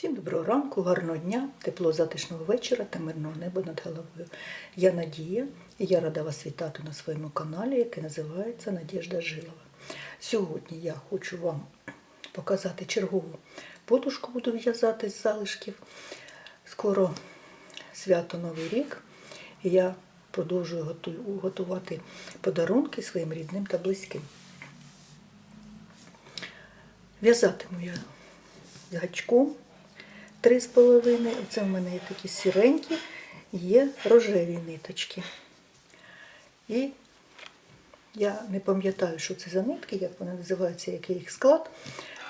Всім доброго ранку, гарного дня, тепло затишного вечора та мирного неба над головою. Я Надія і я рада вас вітати на своєму каналі, який називається Надіжда Жилова. Сьогодні я хочу вам показати чергову подушку, буду в'язати з залишків. Скоро свято Новий рік, і я продовжую готувати подарунки своїм рідним та близьким. В'язатиму я гачком три з половиною. Це в мене є такі сіренькі, є рожеві ниточки. І я не пам'ятаю, що це за нитки, як вони називаються, який їх склад,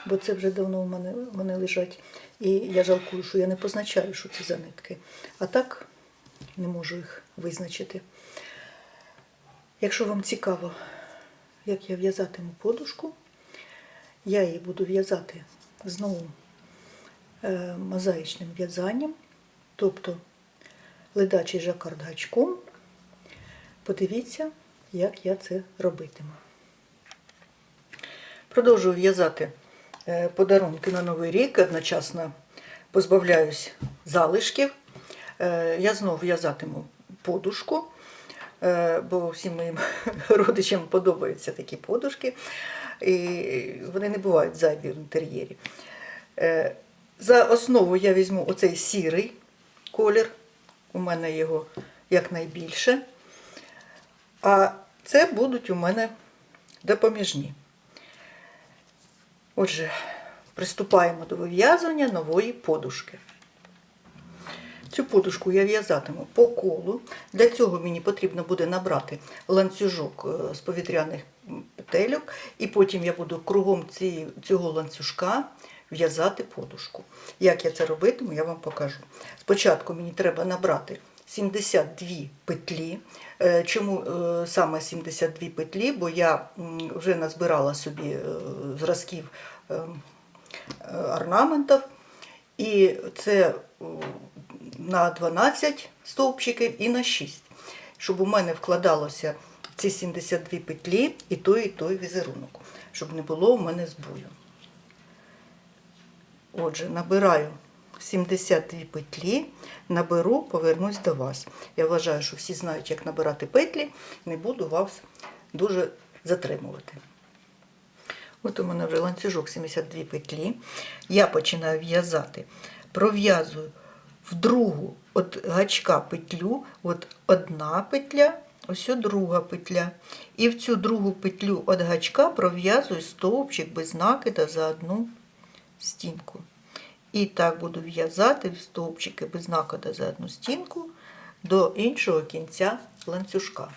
бо це вже давно в мене вони лежать. І я жалкую, що я не позначаю, що це за нитки. А так не можу їх визначити. Якщо вам цікаво, як я в'язатиму подушку, я її буду в'язати знову мозаїчним в'язанням, тобто ледачий жакард гачком. Подивіться, як я це робитиму. Продовжую в'язати е, подарунки на Новий рік, одночасно позбавляюсь залишків. Е, Я знову в'язатиму подушку, е, бо всім моїм родичам подобаються такі подушки, і вони не бувають зайві в інтер'єрі. За основу я візьму оцей сірий колір, у мене його якнайбільше. А це будуть у мене допоміжні. Отже, приступаємо до вив'язування нової подушки. Цю подушку я в'язатиму по колу. Для цього мені потрібно буде набрати ланцюжок е, з повітряних петельок, і потім я буду кругом цього ланцюжка в'язати подушку. Як я це робитиму, я вам покажу. Спочатку мені треба набрати 72 петлі. Е, Чому е, саме 72 петлі? Бо я вже назбирала собі е, зразків орнаментів. І це на 12 стовпчиків і на 6, щоб у мене вкладалося ці 72 петлі і той, і той візерунок, щоб не було у мене збою. Отже, набираю 72 петлі, наберу, повернусь до вас. Я вважаю, що всі знають, як набирати петлі, не буду вас дуже затримувати. От у мене вже ланцюжок 72 петлі. Я починаю в'язати, пров'язую в другу от гачка петлю, от одна петля, ось друга петля. І в цю другу петлю від гачка пров'язую стовпчик без накида за одну стінку. І так буду в'язати стовпчики без накида за одну стінку до іншого кінця ланцюжка.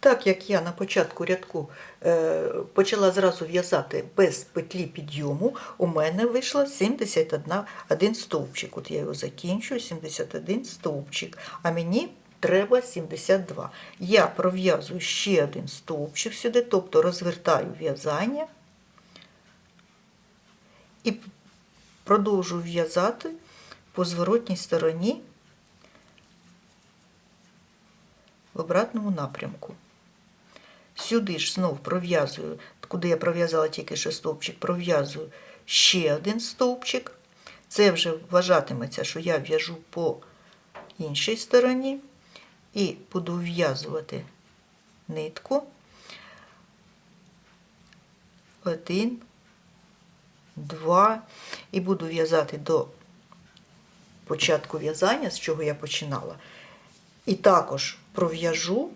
Так як я на початку рядку е, почала зразу в'язати без петлі підйому, у мене вийшло 71 один стовпчик. От я його закінчую, 71 стовпчик, а мені треба 72. Я пров'язую ще один стовпчик сюди, тобто розвертаю в'язання і продовжую в'язати по зворотній стороні в обратному напрямку. Сюди ж знов пров'язую, куди я пров'язала тільки що стовпчик, пров'язую ще один стовпчик. Це вже вважатиметься, що я в'яжу по іншій стороні і буду в'язувати нитку. Один, два. І буду в'язати до початку в'язання, з чого я починала. І також пров'яжу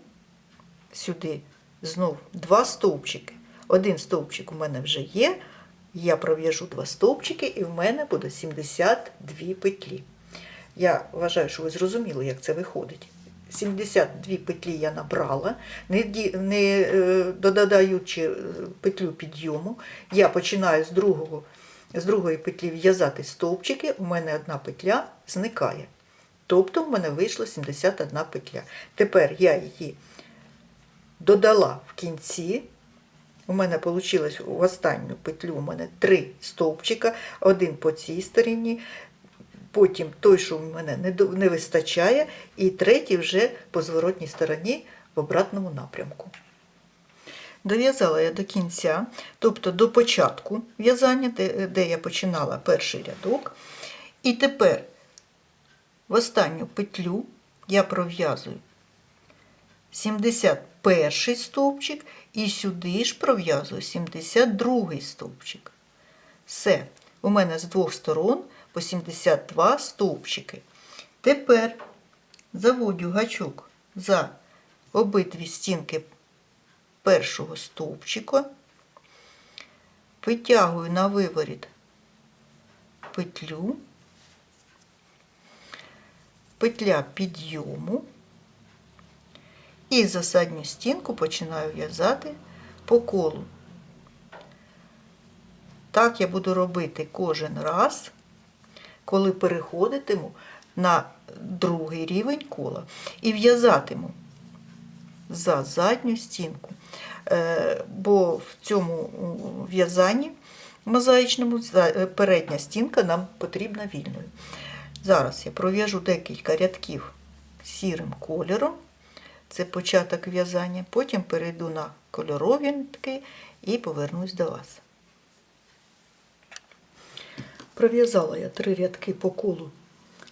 сюди знов два стовпчики. Один стовпчик у мене вже є. Я пров'яжу два стовпчики, і в мене буде 72 петлі. Я вважаю, що ви зрозуміли, як це виходить. 72 петлі я набрала, не, не е, додаючи е, петлю підйому. Я починаю з, другого, з другої петлі в'язати стовпчики, у мене одна петля зникає. Тобто в мене вийшло 71 петля. Тепер я її додала в кінці. У мене вийшло в останню петлю у мене три стовпчика, один по цій стороні, потім той, що в мене не, вистачає, і третій вже по зворотній стороні в обратному напрямку. Дов'язала я до кінця, тобто до початку в'язання, де, де я починала перший рядок. І тепер в останню петлю я пров'язую 71 стовпчик і сюди ж пров'язую 72 стовпчик. Все, у мене з двох сторон по 72 стовпчики. Тепер заводю гачок за обидві стінки першого стовпчика, витягую на виворіт петлю, петля підйому і за задню стінку починаю в'язати по колу. Так я буду робити кожен раз, коли переходитиму на другий рівень кола і в'язатиму за задню стінку. Е, Бо в цьому в'язанні мозаїчному е, передня стінка нам потрібна вільною. Зараз я пров'яжу декілька рядків сірим кольором. Це початок в'язання. Потім перейду на кольорові нитки і повернусь до вас. Пров'язала я три рядки по колу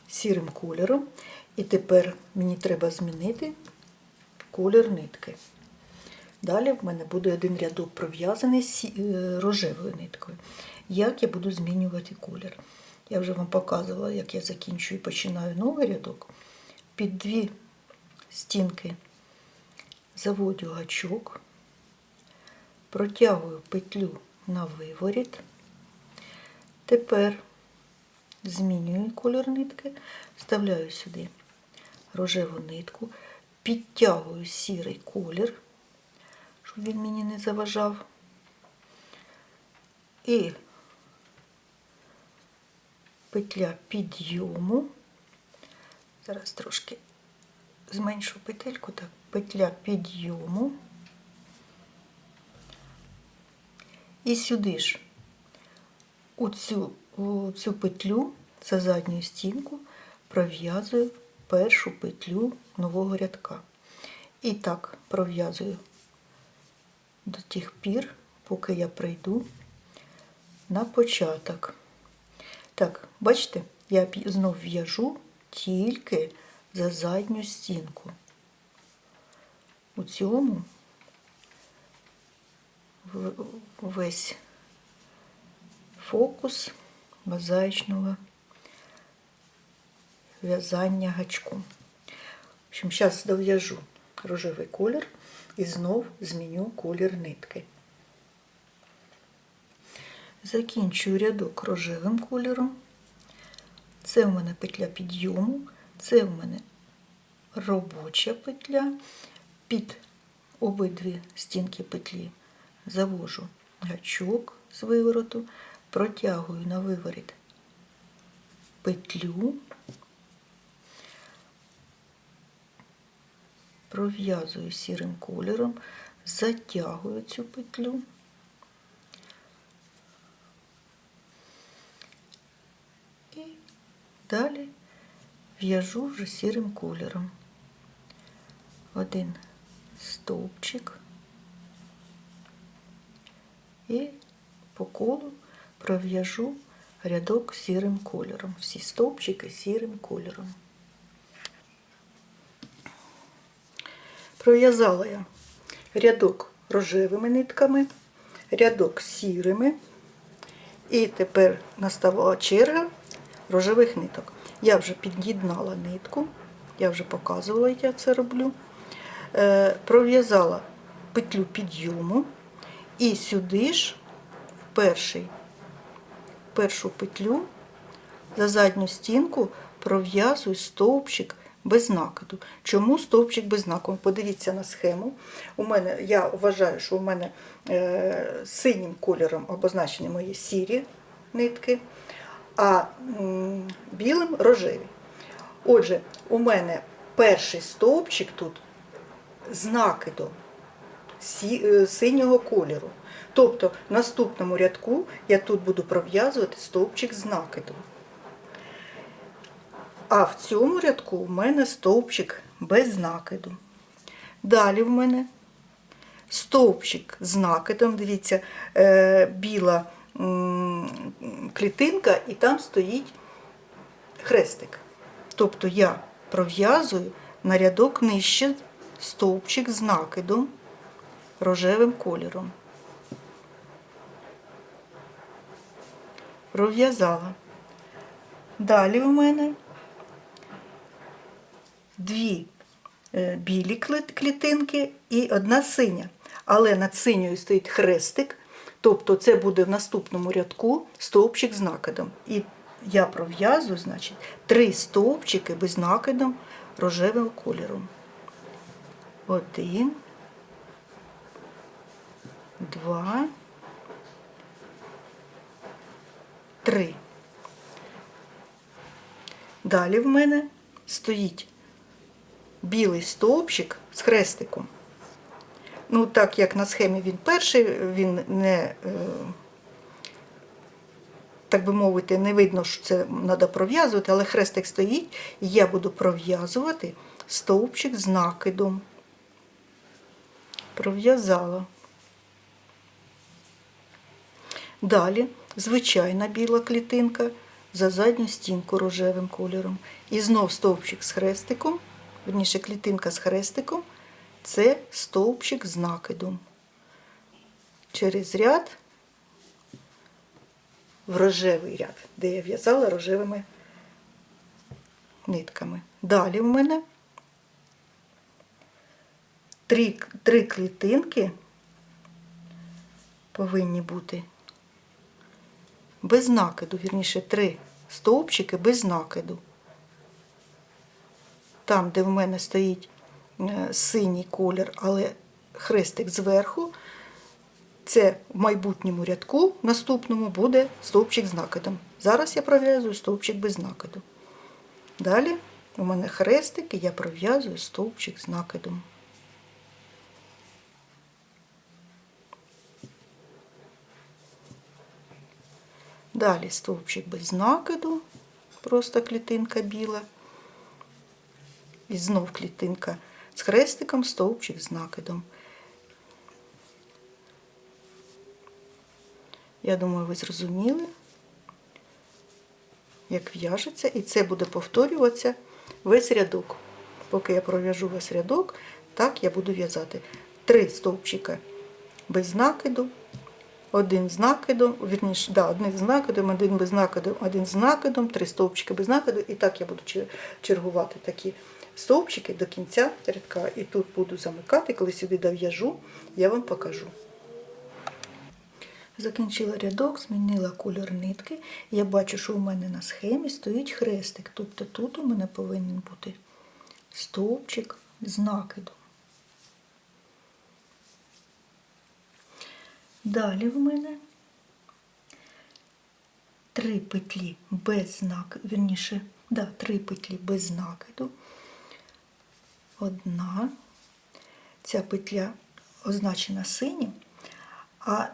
сірим кольором, і тепер мені треба змінити колір нитки. Далі в мене буде один рядок пров'язаний е, рожевою ниткою. Як я буду змінювати колір? Я вже вам показувала, як я закінчую і починаю новий рядок. Під дві стінки заводю гачок, протягую петлю на виворіт. Тепер змінюю колір нитки, вставляю сюди рожеву нитку, підтягую сірий колір, щоб він мені не заважав. І петля підйому. Зараз трошки зменшу петельку, так, петля підйому. І сюди ж у цю, у цю петлю за задню стінку пров'язую першу петлю нового рядка. І так пров'язую до тих пір, поки я прийду на початок. Так, бачите, я знов в'яжу тільки за задню стінку. У цьому весь фокус мозаїчного в'язання гачком. В общем, зараз дов'яжу рожевий колір і знов зміню колір нитки. Закінчую рядок рожевим кольором. Це у мене петля підйому, це у мене робоча петля. Під обидві стінки петлі завожу гачок з вивороту, протягую на виворіт петлю, пров'язую сірим кольором, затягую цю петлю. І далі в'яжу вже сірим кольором. Один стовпчик і по колу пров'яжу рядок сірим кольором. Всі стовпчики сірим кольором. Пров'язала я рядок рожевими нитками, рядок сірими. І тепер настала черга рожевих ниток. Я вже під'єднала нитку, я вже показувала, як я це роблю. Е, пров'язала петлю підйому і сюди ж в перший, першу петлю за задню стінку пров'язую стовпчик без накиду. Чому стовпчик без накиду? Подивіться на схему. У мене, я вважаю, що у мене е, синім кольором обозначені мої сірі нитки, а м, білим рожеві. Отже, у мене перший стовпчик тут з накидом е, синього кольору. Тобто в наступному рядку я тут буду пров'язувати стовпчик з накидом. А в цьому рядку у мене стовпчик без накиду. Далі в мене стовпчик з накидом. Дивіться, е, біла клітинка, і там стоїть хрестик. Тобто я пров'язую на рядок нижче стовпчик з накидом рожевим кольором. Пров'язала. Далі у мене дві е, білі клітинки і одна синя. Але над синьою стоїть хрестик, тобто це буде в наступному рядку стовпчик з накидом. І я пров'язую, значить, три стовпчики без накидом рожевим кольором. Один, два, три. Далі в мене стоїть білий стовпчик з хрестиком. Ну, так як на схемі він перший, він не, е, так би мовити, не видно, що це треба пров'язувати, але хрестик стоїть, і я буду пров'язувати стовпчик з накидом. Пров'язала. Далі звичайна біла клітинка за задню стінку рожевим кольором. І знов стовпчик з хрестиком, верніше клітинка з хрестиком, це стовпчик з накидом. Через ряд в рожевий ряд, де я в'язала рожевими нитками. Далі в мене три, три клітинки повинні бути без накиду, вірніше, три стовпчики без накиду. Там, де в мене стоїть е, синій колір, але хрестик зверху, це в майбутньому рядку наступному буде стовпчик з накидом. Зараз я пров'язую стовпчик без накиду. Далі у мене хрестик, і я пров'язую стовпчик з накидом. Далі стовпчик без накиду, просто клітинка біла. І знов клітинка з хрестиком, стовпчик з накидом. Я думаю, ви зрозуміли, як в'яжеться, і це буде повторюватися весь рядок. Поки я пров'яжу весь рядок, так я буду в'язати три стовпчика без накиду, один з накидом, вірніше, да, один з накидом, один без накиду, один з накидом, три стовпчики без накиду. І так я буду чергувати такі стовпчики до кінця рядка. І тут буду замикати, коли сюди дов'яжу, я вам покажу. Закінчила рядок, змінила кольор нитки. Я бачу, що у мене на схемі стоїть хрестик. Тобто тут у мене повинен бути стовпчик з накидом. Далі в мене три петлі без накиду, вірніше, да, три петлі без накиду. Одна. Ця петля означена синім, а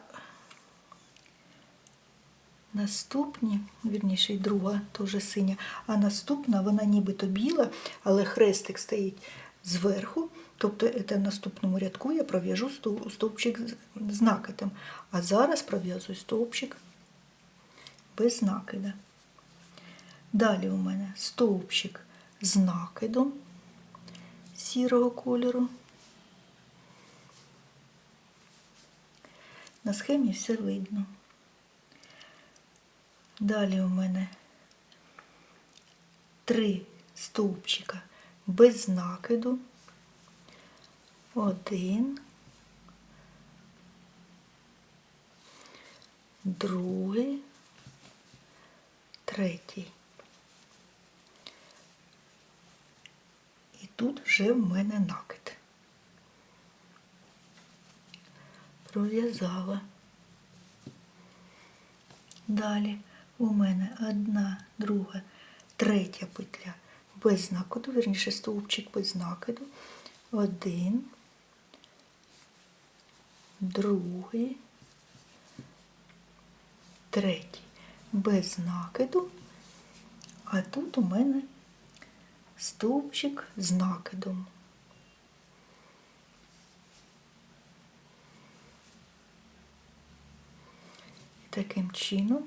наступні, вірніше, і друга теж синя, а наступна вона нібито біла, але хрестик стоїть зверху. Тобто це в наступному рядку я пров'яжу стовпчик з накидом. А зараз пров'язую стовпчик без накида. Далі у мене стовпчик з накидом сірого кольору. На схемі все видно. Далі у мене три стовпчика без накиду. Один, другий, третій. І тут вже в мене накид. Пров'язала. Далі у мене одна, друга, третя петля без накиду, верніше стовпчик без накиду, один, другий, третій, без накиду, а тут у мене стовпчик з накидом. Таким чином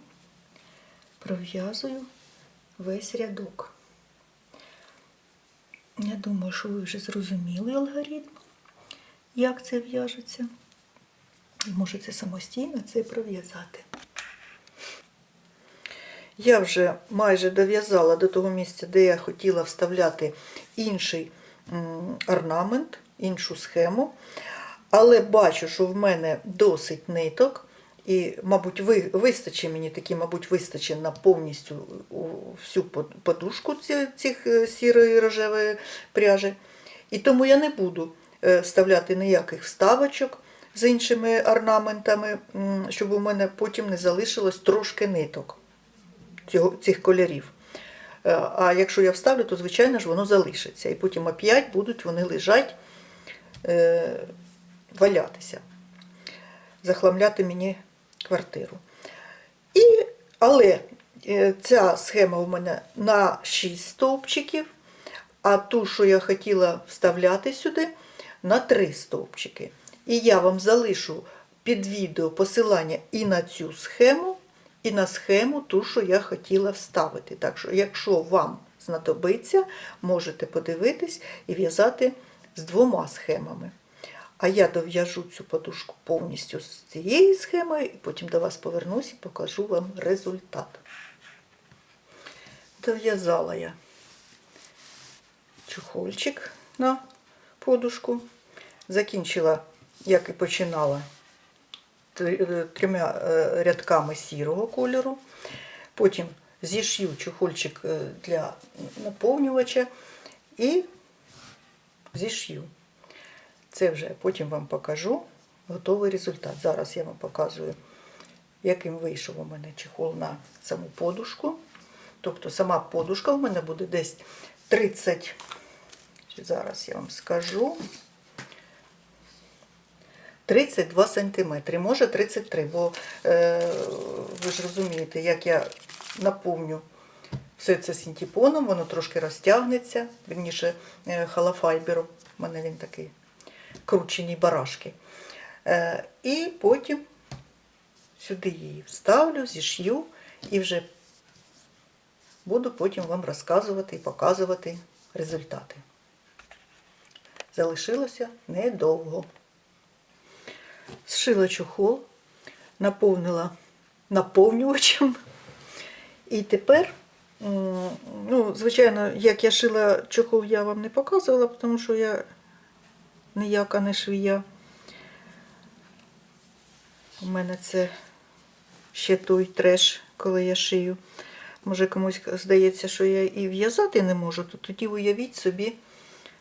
пров'язую весь рядок. Я думаю, що ви вже зрозуміли алгоритм, як це в'яжеться. І можете самостійно це пров'язати. Я вже майже дов'язала до того місця, де я хотіла вставляти інший орнамент, іншу схему. Але бачу, що в мене досить ниток. І, мабуть, ви, вистачить мені такі, мабуть, вистачить на повністю всю подушку цих е, сірої рожевої пряжі. І тому я не буду е, вставляти ніяких вставочок з іншими орнаментами, щоб у мене потім не залишилось трошки ниток цього, цих кольорів. Е, А якщо я вставлю, то звичайно ж воно залишиться. І потім опять будуть вони лежать, валятися, захламляти мені квартиру. І, але е, ця схема у мене на 6 стовпчиків, а ту, що я хотіла вставляти сюди, на 3 стовпчики. І я вам залишу під відео посилання і на цю схему, і на схему ту, що я хотіла вставити. Так що, якщо вам знадобиться, можете подивитись і в'язати з двома схемами. А я дов'яжу цю подушку повністю з цією схемою, і потім до вас повернусь і покажу вам результат. Дов'язала я чохольчик на подушку. Закінчила, як і починала, е, трьома е, рядками сірого кольору. Потім зішью чохольчик е, для наповнювача і зішью. Це вже потім вам покажу готовий результат. Зараз я вам показую, яким вийшов у мене чехол на саму подушку. Тобто сама подушка у мене буде десь 30. Зараз я вам скажу. 32 сантиметри, може 33, бо е, ви ж розумієте, як я наповню все це синтепоном, воно трошки розтягнеться, верніше е, халафайбером. У мене він такий кручені барашки. Е, і потім сюди її вставлю, зішью і вже буду потім вам розказувати і показувати результати. Залишилося недовго. Зшила чохол, наповнила наповнювачем. І тепер, ну, звичайно, як я шила чохол, я вам не показувала, тому що я ніяка не швія. У мене це ще той треш, коли я шию. Може комусь здається, що я і в'язати не можу, то тоді уявіть собі,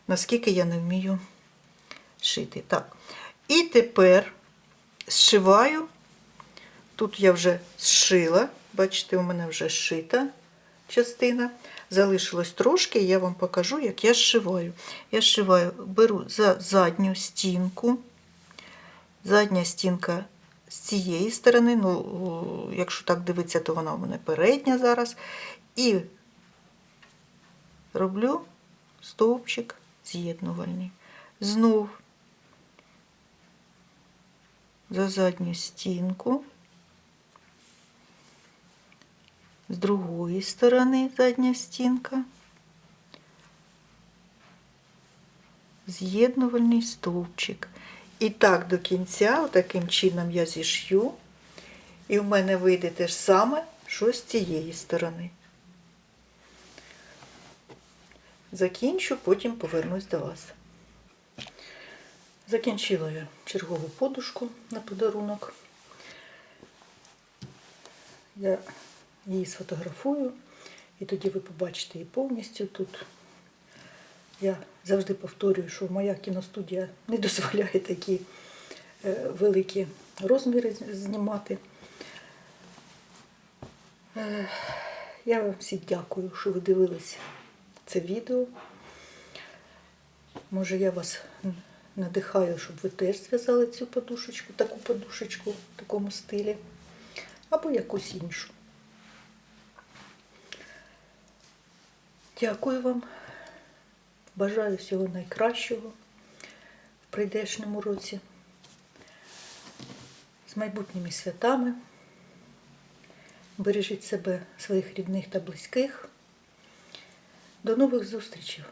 наскільки я не вмію шити. Так. І тепер зшиваю. Тут я вже зшила, бачите, у мене вже шита частина. Залишилось трошки, я вам покажу, як я зшиваю. Я зшиваю, беру за задню стінку. Задня стінка з цієї сторони, ну, якщо так дивитися, то вона у мене передня зараз. І роблю стовпчик з'єднувальний. Знов за задню стінку. З другої сторони задня стінка. З'єднувальний стовпчик. І так до кінця, таким чином я зішью. І в мене вийде те ж саме, що з цієї сторони. Закінчу, потім повернусь до вас. Закінчила я чергову подушку на подарунок. Я її сфотографую, і тоді ви побачите її повністю тут. Я завжди повторюю, що моя кіностудія не дозволяє такі е, великі розміри знімати. Е, Я вам всім дякую, що ви дивилися це відео. Може, я вас надихаю, щоб ви теж зв'язали цю подушечку, таку подушечку в такому стилі, або якусь іншу. Дякую вам. Бажаю всього найкращого в прийдешньому році. З майбутніми святами. Бережіть себе, своїх рідних та близьких. До нових зустрічей!